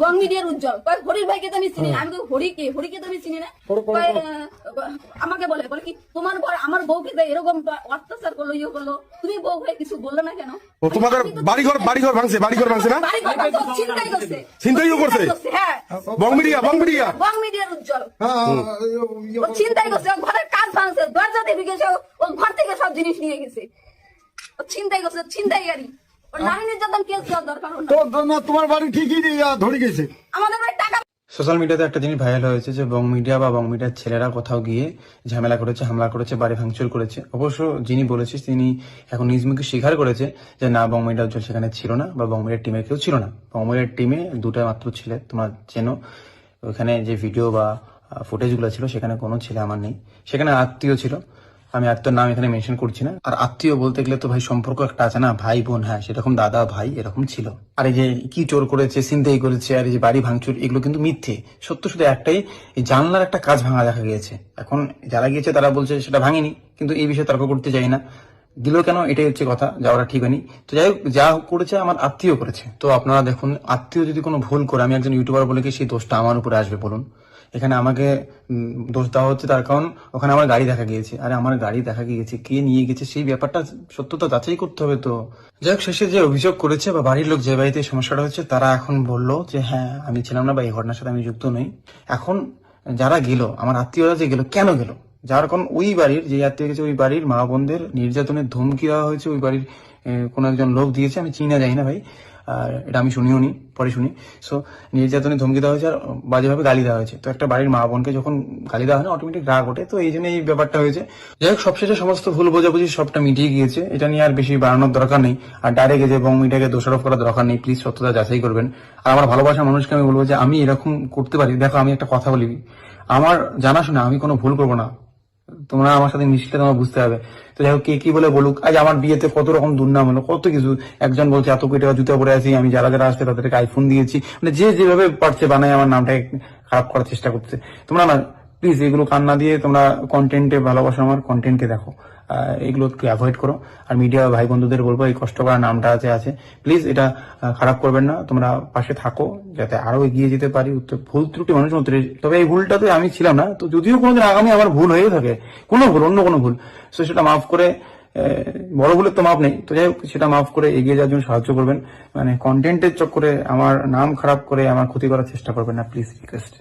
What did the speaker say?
বং মিডিয়ার উজ্জ্বল। কয় হরির ভাইকে তো আমি চিনি না। আমি তো হরিকে হরিকে তো আমি চিনি না। আমাকে বলে বলে কি তোমার বর আমার বউকে তো এরকম অত্যাচার করল ইয়ে করল তুমি বউ হয়ে কিছু বলল না কেন? ও তোমাদের বাড়িঘর বাড়িঘর ভাঙছে বাড়িঘর ভাঙছে বাড়ি ঘর ভাঙছে, ও ছিনতাই করছে? হ্যাঁ। বং মিডিয়া বং মিডিয়ার উজ্জ্বল। হ্যাঁ, ও ছিনতাই করছে ঘরের কাজ ভাঙছে দরজা ঢুকেছে ও- ঘর থেকে সব জিনিস নিয়ে গেছে। ও ছিনতাই করছে ছিনতাই গাড়ি তোমার বাড়ি ঠিকই ধরে গেছে। আমাদের বাড়ি টাকা সোশ্যাল মিডিয়াতে একটা জিনিস ভাইরাল হয়েছে যে বং মিডিয়া বা বং মিডিয়ার ছেলেরা কোথাও গিয়ে ঝামেলা করেছে হামলা করেছে বাড়ি ভাঙচুর করেছে। অবশ্য যিনি বলেছে তিনি এখন নিজ মুখে স্বীকার করেছে যে না বং মিডিয়া উজ্জ্বল সেখানে ছিল না বা বং মিডিয়ার টিমে কেউ ছিল না। বং মিডিয়ার টিমে দুটো মাত্র ছেলে তোমার চেনো। ওখানে যে ভিডিও বা ফুটেজগুলো ছিল সেখানে কোনো ছেলে আমার নেই। সেখানে আত্মীয় ছিল। আমি আত্মীয় নাম এখানে মেনশন করছি না। আর আত্মীয় বলতে গেলে তো ভাই সম্পর্ক একটা আছে না, ভাই বোন হ্যাঁ সেরকম দাদা, ভাই এরকম ছিল। আর এই যে কি চোর করেছে চিন্তাই করেছে, আর এই যে বাড়ি ভাঙচুর, এগুলো কিন্তু মিথ্যে। সত্য শুধু একটাই জানলার একটা কাজ ভাঙা দেখা গিয়েছে। এখন যারা গিয়েছে তারা বলছে সেটা ভাঙেনি, কিন্তু এই বিষয়ে তর্ক করতে চাই না। দিল কেন? এটাই হচ্ছে কথা, যাওয়াটা ঠিক হয়নি। তো যাই হোক, যা করেছে আমার আত্মীয় করেছে। তো আপনারা দেখুন, আত্মীয় যদি কোনো ভুল করে, আমি একজন ইউটিউবার বলে কি সেই দোষটা আমার উপরে আসবে, বলুন। এখানে আমাকে দোষ দেওয়া হচ্ছে তার কারণ ওখানে আমার গাড়ি দেখা গিয়েছে। আরে আমার গাড়ি দেখা গিয়েছে, কে নিয়ে গেছে সেই ব্যাপারটা সত্যতা যাচাই করতে হবে তো। যাই হোক, শেষে যে অভিযোগ করেছে বা বাড়ির লোক যে বাড়িতে সমস্যাটা হচ্ছে, তারা এখন বলল যে হ্যাঁ আমি ছিলাম না বা এই ঘটনার সাথে আমি যুক্ত নই। এখন যারা গেল, আমার আত্মীয়রা যে গেল, কেন গেল? যার কারণ ওই বাড়ির, যে আত্মীয় গেছে ওই বাড়ির মা বোনদের নির্যাতনের ধমকি দেওয়া হয়েছে, ওই বাড়ির কোনো একজন লোক দিয়েছে, আমি চিনা যাই না ভাই। আর এটা আমি শুনিও নি, পরে শুনি। সো নির্যাতনের ধমকি দেওয়া হয়েছে আর বাজেভাবে গালি দেওয়া হয়েছে। তো একটা বাড়ির মা বোনকে যখন গালি দেওয়া হয় না অটোমেটিক রাগ ওঠে। তো এই জন্য এই ব্যাপারটা হয়েছে। যাই হোক, সবশেষে সমস্ত ভুল বোঝাবুঝি সবটা মিটিয়ে গিয়েছে। এটা নিয়ে আর বেশি বাড়ানোর দরকার নেই। আর ডাইরেক্ট যে বং মিটাকে দোষারোপ করার দরকার নেই। প্লিজ সত্যতা যাচাই করবেন। আর আমার ভালোবাসার মানুষকে আমি বলব যে, আমি এরকম করতে পারি। দেখো, আমি একটা কথা বলি। আমার জানাশোনা, আমি কোনো ভুল করব না। তোমরা আমার সাথে মিশলে তোমার বুঝতে হবে। তো যাই হোক, কে কি বলে বলুক, আজ আমার বিয়েতে কত রকম দুর্নাম হলো, কত কিছু। একজন বলছে, এত কোটি টাকা জুতা পরে আছি, আমি যারা যারা আসছে তাদেরকে আইফোন দিয়েছি। মানে যে যেভাবে পারছে বানায় আমার নামটাকে খারাপ করার চেষ্টা করছে। তোমরা না প্লিজ এগুলো কান্না দিয়ে তোমরা কন্টেন্টে ভালোবাসো আমার কন্টেন্টে দেখো। এগুলো একটু অ্যাভয়েড করো। আর মিডিয়া ভাই বন্ধুদের বলব, এই কষ্ট করার নামটা আছে আছে। প্লিজ এটা খারাপ করবেন না। তোমরা পাশে থাকো, যাতে আরও এগিয়ে যেতে পারি। ভুল ত্রুটি মানুষ মধ্যে তবে এই ভুলটাতে আমি ছিলাম না। তো যদিও কোনোদিন আগামী আমার ভুল হয়ে থাকে। কোনো ভুল, অন্য কোনো ভুল। তো সেটা মাফ করে বড় ভুলের তো মাপ নেই। তো যাই হোক, সেটা মাফ করে এগিয়ে যাওয়ার জন্য সাহায্য করবেন। মানে কন্টেন্টের চক্করে আমার নাম খারাপ করে আমার ক্ষতি করার চেষ্টা করবেন না। Please request